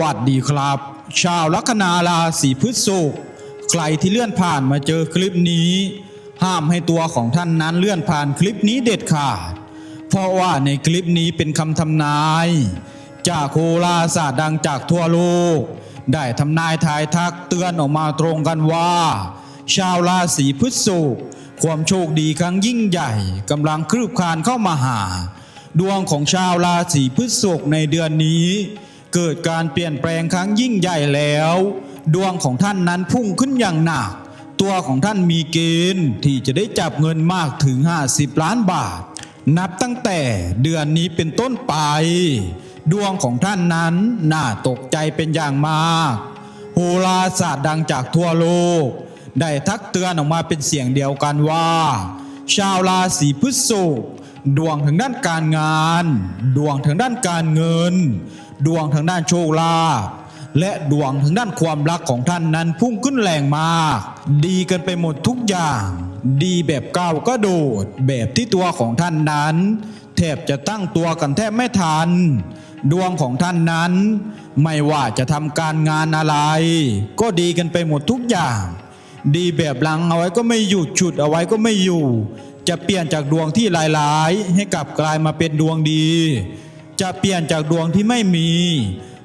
วัสดีครับ ชาวลัคนาราศีพฤษภใครที่เลื่อนผ่านมาเจอคลิปนี้ ห้ามให้ตัวของท่านนั้นเลื่อนผ่านคลิปนี้เด็ดขาด เพราะว่าในคลิปนี้เป็นคำทำนาย จากโหราศาสตร์ดังจากทั่วโลก ได้ทำนายทายทักเตือนออกมาตรงกันว่า ชาวราศีพฤษภความโชคดีครั้งยิ่งใหญ่กำลังคลืบคลานเข้ามาหา ดวงของชาวราศีพฤษภในเดือนนี้ เกิดการเปลี่ยนแปลงครั้งยิ่งใหญ่แล้ว ดวงของท่านนั้นพุ่งขึ้นอย่างหนัก ตัวของท่านมีเกณฑ์ที่จะได้จับเงินมากถึง 50 ล้านบาท นับตั้งแต่เดือนนี้เป็นต้นไป ดวงของท่านนั้นน่าตกใจเป็นอย่างมากโหราศาสตร์ดังจากทั่วโลก ได้ทักเตือนออกมาเป็นเสียงเดียวกันว่า ชาวราศีพฤษภ ดวงทางด้านการงาน ดวงทางด้านการเงิน ดวงทางด้านโชคลาภและดวงทางด้านความรักของท่านนั้นพุ่งขึ้นแรงมาก ดีกันไปหมดทุกอย่าง ดีแบบก้าวก็โดด แบบที่ตัวของท่านนั้น แทบจะตั้งตัวกันแทบไม่ทัน ดวงของท่านนั้น ไม่ว่าจะทำการงานอะไร ก็ดีกันไปหมดทุกอย่าง ดีแบบลังเอาไว้ก็ไม่หยุดฉุดเอาไว้ก็ไม่อยู่ จะเปลี่ยนจากดวงที่หลายๆ ให้กลับกลายมาเป็นดวงดี จะเปลี่ยนจากดวงที่ไม่มี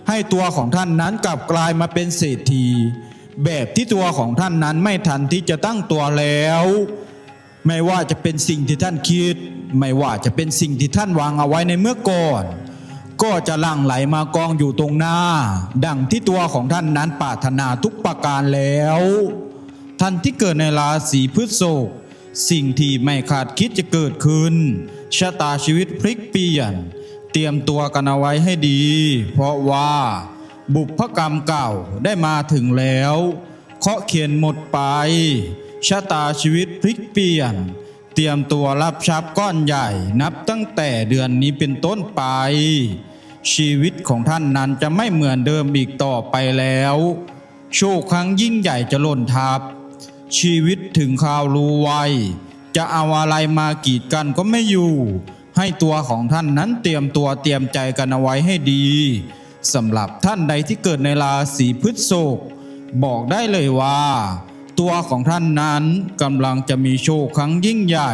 ให้ตัวของท่านนั้นกลับกลายมาเป็นเศรษฐี แบบที่ตัวของท่านนั้นไม่ทันที่จะตั้งตัวแล้ว ไม่ว่าจะเป็นสิ่งที่ท่านคิด ไม่ว่าจะเป็นสิ่งที่ท่านวางเอาไว้ในเมื่อก่อน ก็จะลั่งไหลมากองอยู่ตรงหน้า ดังที่ตัวของท่านนั้นปรารถนาทุกประการแล้ว ท่านที่เกิดในราศีพฤษภ สิ่งที่ไม่คาดคิดจะเกิดขึ้น ชะตาชีวิตพลิกเปลี่ยน เตรียมตัวกันเอาไว้ให้ดี เพราะว่า บุพกรรมเก่าได้มาถึงแล้วเคาะเขียนหมดไป ชะตาชีวิตพลิกเปลี่ยน เตรียมตัวรับทรัพย์ก้อนใหญ่นับตั้งแต่เดือนนี้เป็นต้นไป ชีวิตของท่านนั้นจะไม่เหมือนเดิมอีกต่อไปแล้ว โชคครั้งยิ่งใหญ่จะล่นทับ ชีวิตถึงข่าวรู้ไวจะเอาอะไรมากีดกันก็ไม่อยู่ ให้ตัวของท่านนั้นเตรียมตัวเตรียมใจกันเอาไว้ให้ดีสำหรับท่านใดที่เกิดในราศีพฤษภบอกได้เลยว่า ตัวของท่านนั้นกำลังจะมีโชคครั้งยิ่งใหญ่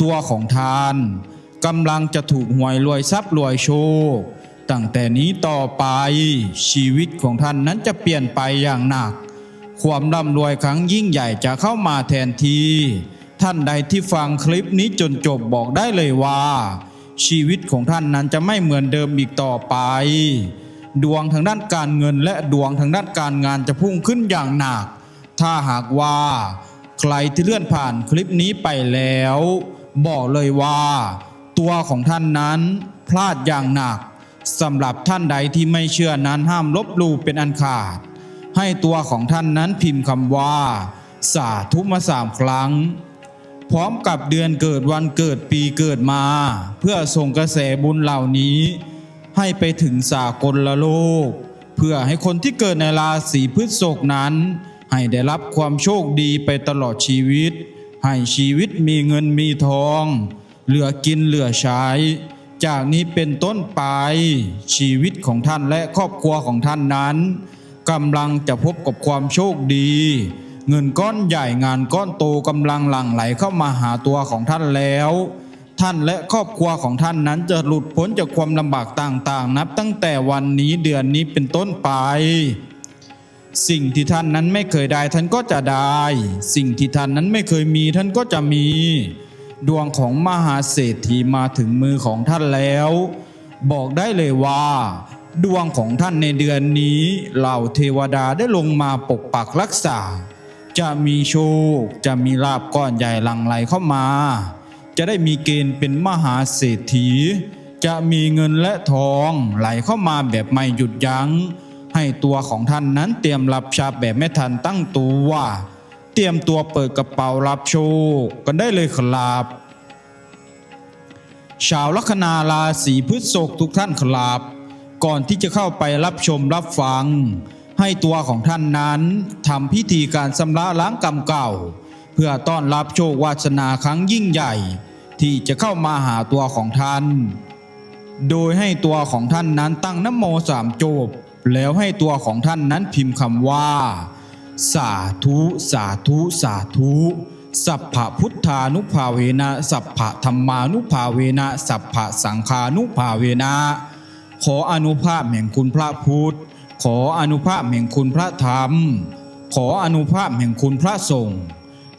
ตัวของท่านกำลังจะถูกหวยรวยทรัพย์รวยโชคตั้งแต่นี้ต่อไปชีวิตของท่านนั้นจะเปลี่ยนไปอย่างหนัก ความร่ำรวยครั้งยิ่งใหญ่จะเข้ามาแทนที ท่านใดที่ฟังคลิปนี้จนจบบอกได้เลยว่า ชีวิตของท่านนั้นจะไม่เหมือนเดิมอีกต่อไป ดวงทางด้านการเงินและดวงทางด้านการงานจะพุ่งขึ้นอย่างหนัก ถ้าหากว่า ใครที่เลื่อนผ่านคลิปนี้ไปแล้ว บอกเลยว่า ตัวของท่านนั้นพลาดอย่างหนักสำหรับท่านใดที่ไม่เชื่อนั้นห้ามลบลู่เป็นอันขาด ให้ตัวของท่านนั้นพิมพ์คำว่า สาธุมาสามครั้ง พร้อมกับเดือนเกิดวันเกิดปีเกิดมา เพื่อส่งกระแสบุญเหล่านี้ ให้ไปถึงสากลละโลก เพื่อให้คนที่เกิดในราศีพฤษภนั้น ให้ได้รับความโชคดีไปตลอดชีวิต ให้ชีวิตมีเงินมีทอง เหลือกินเหลือใช้ จากนี้เป็นต้นไปชีวิตของท่านและครอบครัวของท่านนั้น กำลังจะพบกับความโชคดี เงินก้อนใหญ่งานก้อนโตกำลังหลั่งไหลเข้ามาหาตัวของท่านแล้ว ท่านและครอบครัวของท่านนั้นจะหลุดพ้นจากความลำบากต่างๆ นับตั้งแต่วันนี้เดือนนี้เป็นต้นไป สิ่งที่ท่านนั้นไม่เคยได้ท่านก็จะได้ สิ่งที่ท่านนั้นไม่เคยมีท่านก็จะมี ดวงของมหาเศรษฐีมาถึงมือของท่านแล้ว บอกได้เลยว่า ดวงของท่านในเดือนนี้เหล่าเทวดาได้ลงมาปกปักรักษา จะมีโชค จะมีลาบก้อนใหญ่หลั่งไหลเข้ามา จะได้มีเกณฑ์เป็นมหาเศรษฐี จะมีเงินและทองไหลเข้ามาแบบไม่หยุดยัง้ง ให้ตัวของท่านนั้นเตรียมรับทรัพย์แบบไม่ทันตั้งตัว เตรียมตัวเปิดกระเป๋ารับโชคกันได้เลยครับชาวลัคนาราศีพฤษภทุกท่านครับ ก่อนที่จะเข้าไปรับชมรับฟัง ให้ตัวของท่านนั้นทำพิธีการชำระล้างกรรมเก่า เพื่อต้อนรับโชควาสนาครั้งยิ่งใหญ่ ที่จะเข้ามาหาตัวของท่าน โดยให้ตัวของท่านนั้นตั้งนโมสามจบ แล้วให้ตัวของท่านนั้นพิมพ์คำว่า สาธุสาธุสาธุสัพพะพุทธานุภาเวนะ สัพพะธรรมานุภาเวนะ สัพพะสังฆานุภาเวนะ ขออนุภาพแห่งคุณพระพุทธ ขออนุภาพแห่งคุณพระธรรม ขออนุภาพแห่งคุณพระสงฆ์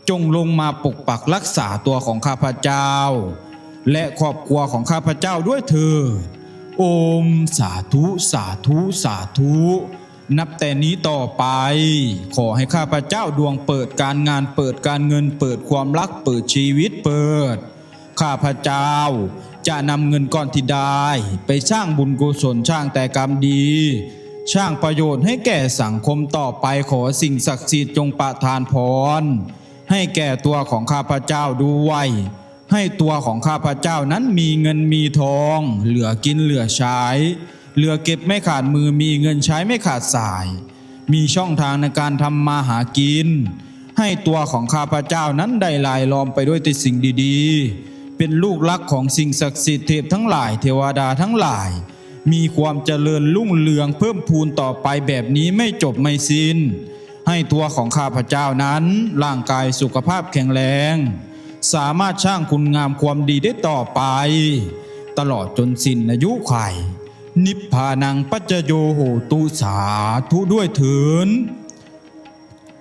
จงลงมาปกปักรักษาตัวของข้าพเจ้า และครอบครัวของข้าพเจ้าด้วยเถิดโอมสาธุสาธุสาธุ นับแต่นี้ต่อไป ขอให้ข้าพเจ้าดวงเปิดการงานเปิดการเงินเปิดความรักเปิดชีวิตเปิด ข้าพเจ้า จะนำเงินก้อนที่ได้ ไปสร้างบุญกุศลสร้างแต่กรรมดีสร้างประโยชน์ให้แก่สังคมต่อไปขอสิ่งศักดิ์สิทธิ์จงประทานพร ให้แก่ตัวของข้าพเจ้าด้วย ให้ตัวของข้าพเจ้านั้นมีเงินมีทอง เหลือกินเหลือใช้ เหลือเก็บไม่ขาดมือมีเงินใช้ไม่ขาดสาย มีช่องทางในการทำมาหากิน ให้ตัวของข้าพเจ้านั้นได้ลายล้อมไปด้วยแต่สิ่งดีๆ เป็นลูกรักของสิ่งศักดิ์สิทธิ์เทพทั้งหลายเทวดาทั้งหลาย มีความเจริญรุ่งเรืองเพิ่มพูนต่อไปแบบนี้ไม่จบไม่สิ้น ให้ตัวของข้าพเจ้านั้น ร่างกายสุขภาพแข็งแรง สามารถสร้างคุณงามความดีได้ต่อไป ตลอดจนสิ้นอายุไขนิพพานังปัจจโยโหตุสาธุด้วยเถิน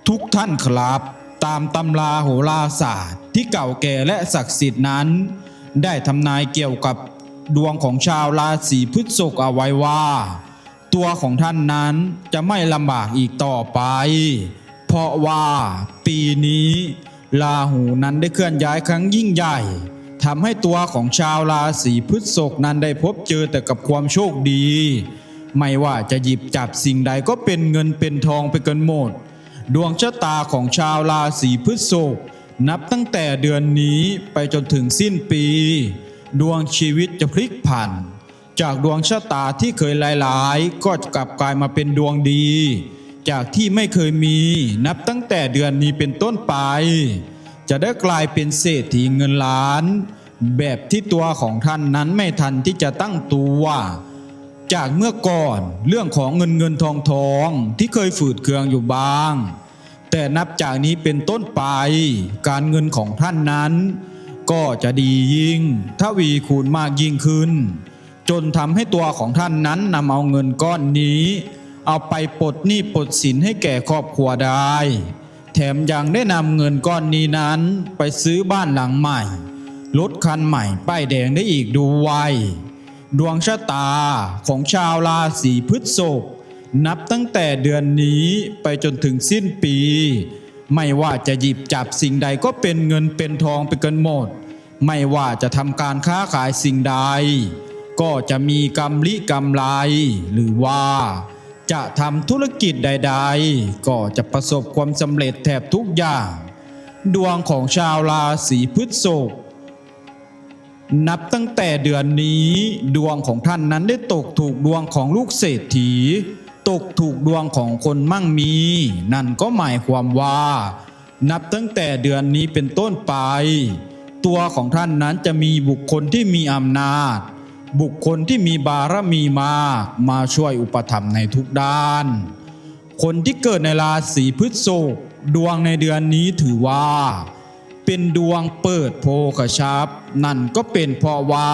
ทุกท่านครับ ตามตำราโหราศาสตร์ ที่เก่าแก่และศักดิ์สิทธิ์นั้น ได้ทำนายเกี่ยวกับดวงของชาวราศีพฤษภเอาไว้ว่า ตัวของท่านนั้นจะไม่ลำบากอีกต่อไป เพราะว่าปีนี้ราหูนั้นได้เคลื่อนย้ายครั้งยิ่งใหญ่ทำให้ตัวของชาวราศีพฤษภนั้นได้พบเจอแต่กับความโชคดี ไม่ว่าจะหยิบจับสิ่งใดก็เป็นเงินเป็นทองไปกันหมด ดวงชะตาของชาวราศีพฤษภ นับตั้งแต่เดือนนี้ไปจนถึงสิ้นปี ดวงชีวิตจะพลิกผัน จากดวงชะตาที่เคยลายๆ ก็จะกลับกลายมาเป็นดวงดี จากที่ไม่เคยมีนับตั้งแต่เดือนนี้เป็นต้นไป จะได้กลายเป็นเศรษฐีเงินล้าน แบบที่ตัวของท่านนั้นไม่ทันที่จะตั้งตัวจากเมื่อก่อนเรื่องของเงินเงินทองทองที่เคยฝืดเคืองอยู่บ้าง แต่นับจากนี้เป็นต้นไป การเงินของท่านนั้น ก็จะดียิ่งทวีคูณมากยิ่งขึ้น จนทำให้ตัวของท่านนั้นนำเอาเงินก้อนนี้ เอาไปปลดหนี้ปลดสินให้แก่ครอบครัวได้ แถมยังได้นำเงินก้อนนี้นั้นไปซื้อบ้านหลังใหม่รถคันใหม่ป้ายแดงได้อีกด้วยดวงชะตาของชาวราศีพฤษภ นับตั้งแต่เดือนนี้ไปจนถึงสิ้นปี ไม่ว่าจะหยิบจับสิ่งใดก็เป็นเงินเป็นทองไปกันหมด ไม่ว่าจะทำการค้าขายสิ่งใด ก็จะมีกำลิกำไร หรือว่า จะทำธุรกิจใด ๆ ก็จะประสบความสำเร็จแทบทุกอย่าง ดวงของชาวราศีพฤษภนับตั้งแต่เดือนนี้ดวงของท่านนั้นได้ตกถูกดวงของลูกเศรษฐี ตกถูกดวงของคนมั่งมี นั่นก็หมายความว่า นับตั้งแต่เดือนนี้เป็นต้นไป ตัวของท่านนั้นจะมีบุคคลที่มีอำนาจ บุคคลที่มีบารมีมากมาช่วยอุปถัมภ์ในทุกด้าน คนที่เกิดในราศีพฤษภดวงในเดือนนี้ถือว่า เป็นดวงเปิดโพกชับนั่นก็เป็นเพราะว่า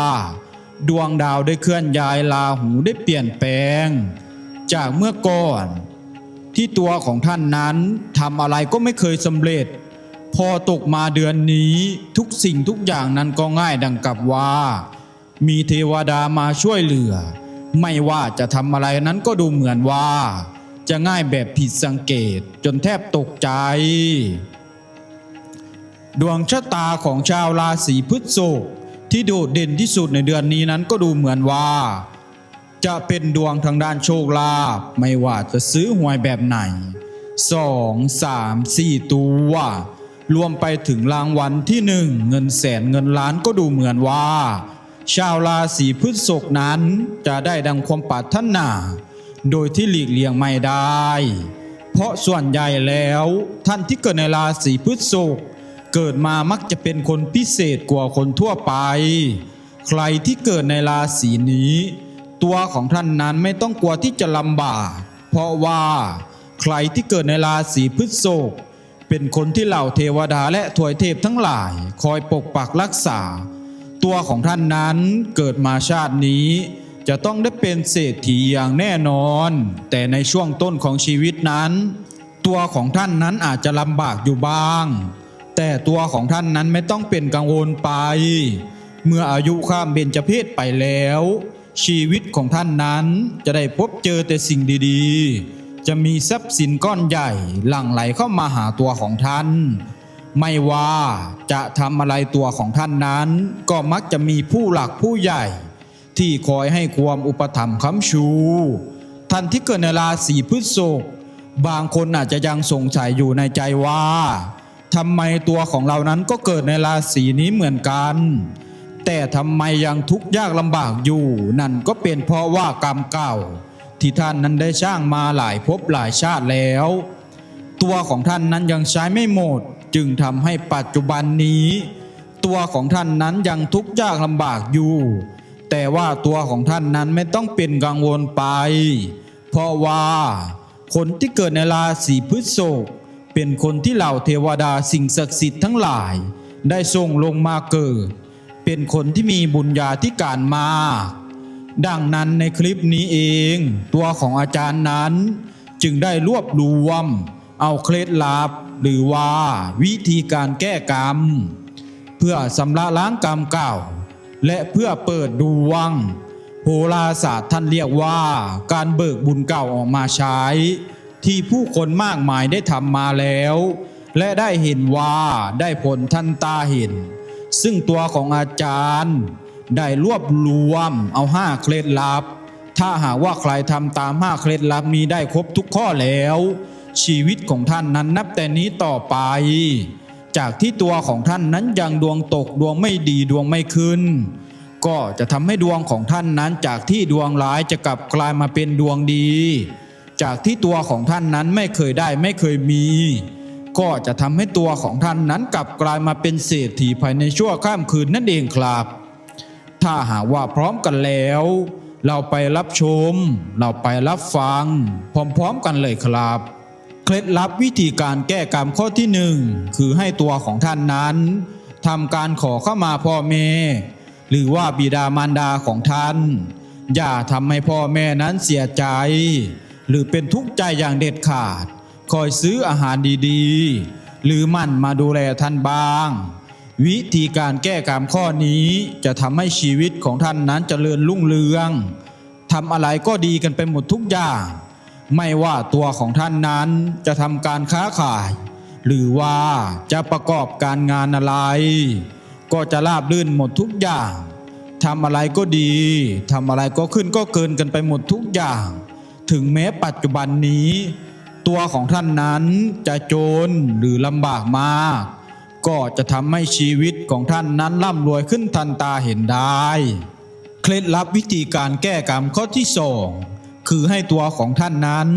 ดวงดาวได้เคลื่อนย้ายลาหูได้เปลี่ยนแปลง จากเมื่อก่อน ที่ตัวของท่านนั้นทำอะไรก็ไม่เคยสำเร็จ พอตกมาเดือนนี้ทุกสิ่งทุกอย่างนั้นก็ง่ายดังกับว่า มีเทวดามาช่วยเหลือ ไม่ว่าจะทำอะไรนั้นก็ดูเหมือนว่า จะง่ายแบบผิดสังเกตจนแทบตกใจ ดวงชะตาของชาวราศีพฤษภที่โดดเด่นที่สุดในเดือนนี้นั้นก็ดูเหมือนว่า จะเป็นดวงทางด้านโชคลาภไม่ว่าจะซื้อหวยแบบไหนสองสามสี่ตัว รวมไปถึงรางวัลที่หนึ่งเงินแสนเงินล้านก็ดูเหมือนว่า ชาวราศีพฤษภนั้นจะได้ดังความปรารถนา โดยที่หลีกเลี่ยงไม่ได้ เพราะส่วนใหญ่แล้วท่านที่เกิดในราศีพฤษภเกิดมามักจะเป็นคนพิเศษกว่าคนทั่วไป ใครที่เกิดในราศีนี้ ตัวของท่านนั้นไม่ต้องกลัวที่จะลำบาก เพราะว่าใครที่เกิดในราศีพฤษภเป็นคนที่เหล่าเทวดาและถวยเทพทั้งหลาย คอยปกปักรักษา ตัวของท่านนั้นเกิดมาชาตินี้ จะต้องได้เป็นเศรษฐีอย่างแน่นอน แต่ในช่วงต้นของชีวิตนั้น ตัวของท่านนั้นอาจจะลำบากอยู่บ้าง แต่ตัวของท่านนั้นไม่ต้องเป็นกังวลไป เมื่ออายุข้ามเบญจเพศไปแล้ว ชีวิตของท่านนั้นจะได้พบเจอแต่สิ่งดีๆ จะมีทรัพย์สินก้อนใหญ่หลั่งไหลเข้ามาหาตัวของท่าน ไม่ว่าจะทำอะไรตัวของท่านนั้น ก็มักจะมีผู้หลักผู้ใหญ่ ที่คอยให้ความอุปถัมภ์ค้ำชู ท่านที่เกิดในราศีพฤษภบางคนอาจจะยังสงสัยอยู่ในใจว่าทำไมตัวของเรานั้นก็เกิดในราศีนี้เหมือนกัน แต่ทำไมยังทุกข์ยากลำบากอยู่ นั่นก็เป็นเพราะว่ากรรมเก่า ที่ท่านนั้นได้สร้างมาหลายภพหลายชาติแล้ว ตัวของท่านนั้นยังใช้ไม่หมด จึงทำให้ปัจจุบันนี้ ตัวของท่านนั้นยังทุกข์ยากลำบากอยู่ แต่ว่าตัวของท่านนั้นไม่ต้องเป็นกังวลไป เพราะว่าคนที่เกิดในราศีพฤษภเป็นคนที่เหล่าเทวดาสิ่งศักดิ์สิทธิ์ทั้งหลาย ได้ส่งลงมาเกิด เป็นคนที่มีบุญญาธิการมา ดังนั้นในคลิปนี้เอง ตัวของอาจารย์นั้น จึงได้รวบรวม เอาเคล็ดลับ หรือว่าวิธีการแก้กรรม เพื่อสำระล้างกรรมเก่า และเพื่อเปิดดวง โหราศาสตร์ท่านเรียกว่าการเบิกบุญเก่าออกมาใช้ ที่ผู้คนมากมายได้ทำมาแล้ว และได้เห็นว่าได้ผลทันตาเห็น ซึ่งตัวของอาจารย์ได้รวบรวมเอาห้าเคล็ดลับ ถ้าหากว่าใครทำตามห้าเคล็ดลับนี้ได้ครบทุกข้อแล้ว ชีวิตของท่านนั้นนับแต่นี้ต่อไป จากที่ตัวของท่านนั้นยังดวงตกดวงไม่ดีดวงไม่ขึ้น ก็จะทำให้ดวงของท่านนั้นจากที่ดวงร้ายจะกลับกลายมาเป็นดวงดี จากที่ตัวของท่านนั้นไม่เคยได้ไม่เคยมี ก็จะทำให้ตัวของท่านนั้นกลับกลายมาเป็นเศรษฐีภายในชั่วข้ามคืนนั่นเองครับ ถ้าหากว่าพร้อมกันแล้ว เราไปรับชม เราไปรับฟัง พร้อมๆกันเลยครับ เคล็ดลับวิธีการแก้กรรมข้อที่หนึ่งคือให้ตัวของท่านนั้นทำการขอเข้ามาพ่อแม่ หรือว่าบิดามารดาของท่าน อย่าทำให้พ่อแม่นั้นเสียใจ หรือเป็นทุกข์ใจอย่างเด็ดขาด คอยซื้ออาหารดีๆ หรือมั่นมาดูแลท่านบ้าง วิธีการแก้กรรมข้อนี้จะทำให้ชีวิตของท่านนั้นเจริญรุ่งเรืองทำอะไรก็ดีกันไปหมดทุกอย่าง ไม่ว่าตัวของท่านนั้นจะทำการค้าขาย หรือว่าจะประกอบการงานอะไร ก็จะราบรื่นหมดทุกอย่างทำอะไรก็ดีทำอะไรก็ขึ้นก็เกินกันไปหมดทุกอย่าง ถึงแม้ปัจจุบันนี้ ตัวของท่านนั้นจะโจนหรือลำบากมากก็จะทำให้ชีวิตของท่านนั้นร่ำรวยขึ้นทันตาเห็นได้ เคล็ดลับวิธีการแก้กรรมข้อที่สองคือให้ตัวของท่านนั้น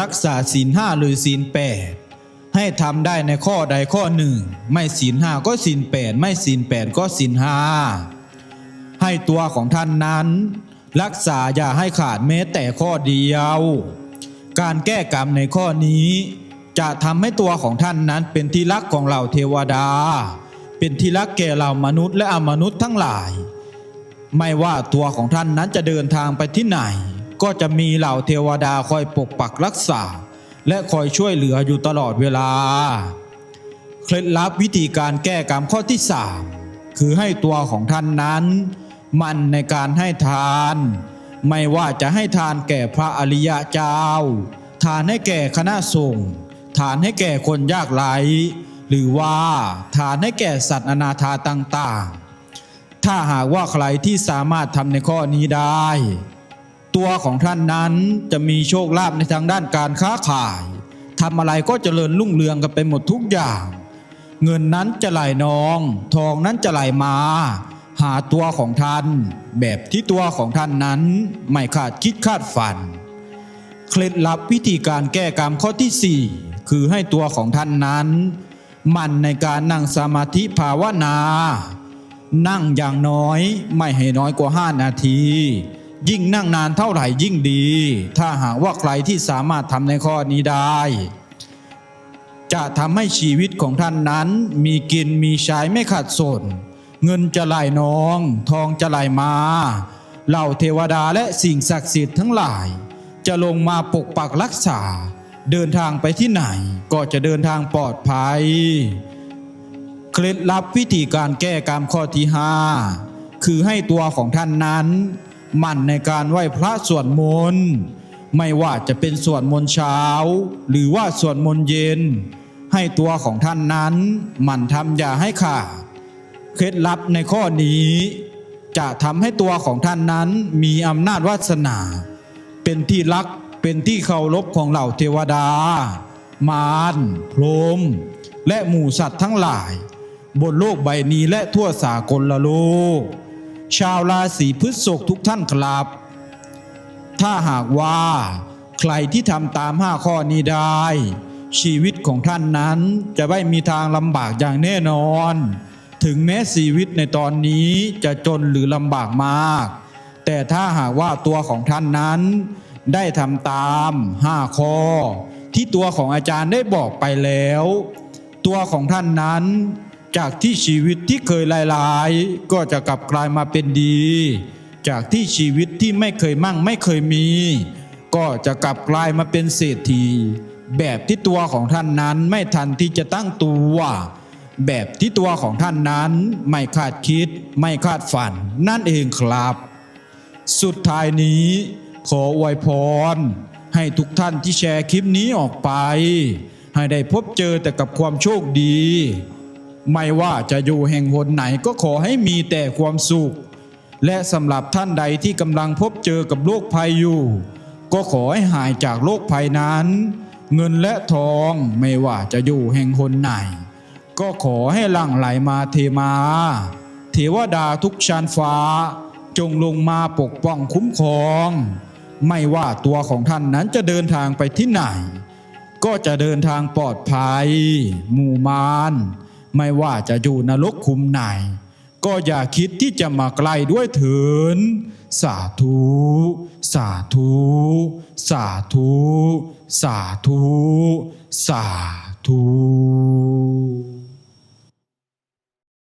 รักษาศีลห้าหรือศีลแปดให้ทำได้ในข้อใดข้อหนึ่ง ไม่ศีลห้าก็ศีลแปดไม่ศีลแปดก็ศีลห้าให้ตัวของท่านนั้น รักษาอย่าให้ขาดแม้แต่ข้อเดียว การแก้กรรมในข้อนี้ จะทำให้ตัวของท่านนั้นเป็นที่รักของเหล่าเทวดา เป็นที่รักแก่เหล่ามนุษย์และอมนุษย์ทั้งหลาย ไม่ว่าตัวของท่านนั้นจะเดินทางไปที่ไหน ก็จะมีเหล่าเทวดาคอยปกปักรักษา และคอยช่วยเหลืออยู่ตลอดเวลา เคล็ดลับวิธีการแก้กรรมข้อที่สามคือให้ตัวของท่านนั้น มันในการให้ทาน ไม่ว่าจะให้ทานแก่พระอริยะเจ้า ทานให้แก่คณะสงฆ์ทานให้แก่คนยากไร้หรือว่าทานให้แก่สัตว์อนาถาต่างๆ ถ้าหากว่าใครที่สามารถทำในข้อนี้ได้ ตัวของท่านนั้นจะมีโชคลาภในทางด้านการค้าขายทำอะไรก็เจริญรุ่งเรืองกันไปหมดทุกอย่าง เงินนั้นจะไหลนอง ทองนั้นจะไหลมา หาตัวของท่าน แบบที่ตัวของท่านนั้น ไม่คาดคิดคาดฝัน เคล็ดลับวิธีการแก้กรรมข้อที่ 4 คือให้ตัวของท่านนั้น มันในการนั่งสมาธิภาวนา นั่งอย่างน้อยไม่ให้น้อยกว่า 5 นาที ยิ่งนั่งนานเท่าไหร่ยิ่งดี ถ้าหากว่าใครที่สามารถทำในข้อนี้ได้จะทำให้ชีวิตของท่านนั้นมีกินมีใช้ไม่ขาดสน เงินจะไหลนอง ทองจะไหลมาเหล่าเทวดาและสิ่งศักดิ์สิทธิ์ทั้งหลาย จะลงมาปกปักรักษา เดินทางไปที่ไหน ก็จะเดินทางปลอดภัย เคล็ดลับวิธีการแก้กรรมข้อที่5คือให้ตัวของท่านนั้นหมั่นในการไหว้พระสวดมนต์ไม่ว่าจะเป็นสวดมนต์เช้า หรือว่าสวดมนต์เย็น ให้ตัวของท่านนั้นหมั่นทำอย่าให้ขาด เคล็ดลับในข้อนี้ จะทำให้ตัวของท่านนั้นมีอำนาจวาสนา เป็นที่รักเป็นที่เคารพของเหล่าเทวดา มารพรหมและหมู่สัตว์ทั้งหลาย บนโลกใบนี้และทั่วสากลละโลก ชาวราศีพฤษภทุกท่านครับ ถ้าหากว่าใครที่ทำตามห้าข้อนี้ได้ ชีวิตของท่านนั้นจะไม่มีทางลำบากอย่างแน่นอน ถึงแม้ชีวิตในตอนนี้จะจนหรือลำบากมาก แต่ถ้าหากว่าตัวของท่านนั้น ได้ทำตามห้าข้อ ที่ตัวของอาจารย์ได้บอกไปแล้ว ตัวของท่านนั้น จากที่ชีวิตที่เคยลายๆ ก็จะกลับกลายมาเป็นดี จากที่ชีวิตที่ไม่เคยมั่งไม่เคยมี ก็จะกลับกลายมาเป็นเศรษฐีแบบที่ตัวของท่านนั้นไม่ทันที่จะตั้งตัว แบบที่ตัวของท่านนั้นไม่คาดคิดไม่คาดฝันนั่นเองครับ สุดท้ายนี้ขออวยพร ให้ทุกท่านที่แชร์คลิปนี้ออกไป ให้ได้พบเจอแต่กับความโชคดี ไม่ว่าจะอยู่แห่งหนไหนก็ขอให้มีแต่ความสุข และสำหรับท่านใดที่กำลังพบเจอกับโรคภัยอยู่ ก็ขอให้หายจากโรคภัยนั้น เงินและทองไม่ว่าจะอยู่แห่งหนไหน ก็ขอให้หลั่งไหลมาเทมา เทวดาทุกชั้นฟ้า จงลงมาปกป้องคุ้มครอง ไม่ว่าตัวของท่านนั้นจะเดินทางไปที่ไหน ก็จะเดินทางปลอดภัย หมู่มารไม่ว่าจะอยู่นรกคุมไหน ก็อย่าคิดที่จะมาใกล้ด้วยเถินสาธุ สาธุ สาธุ สาธุ สาธุ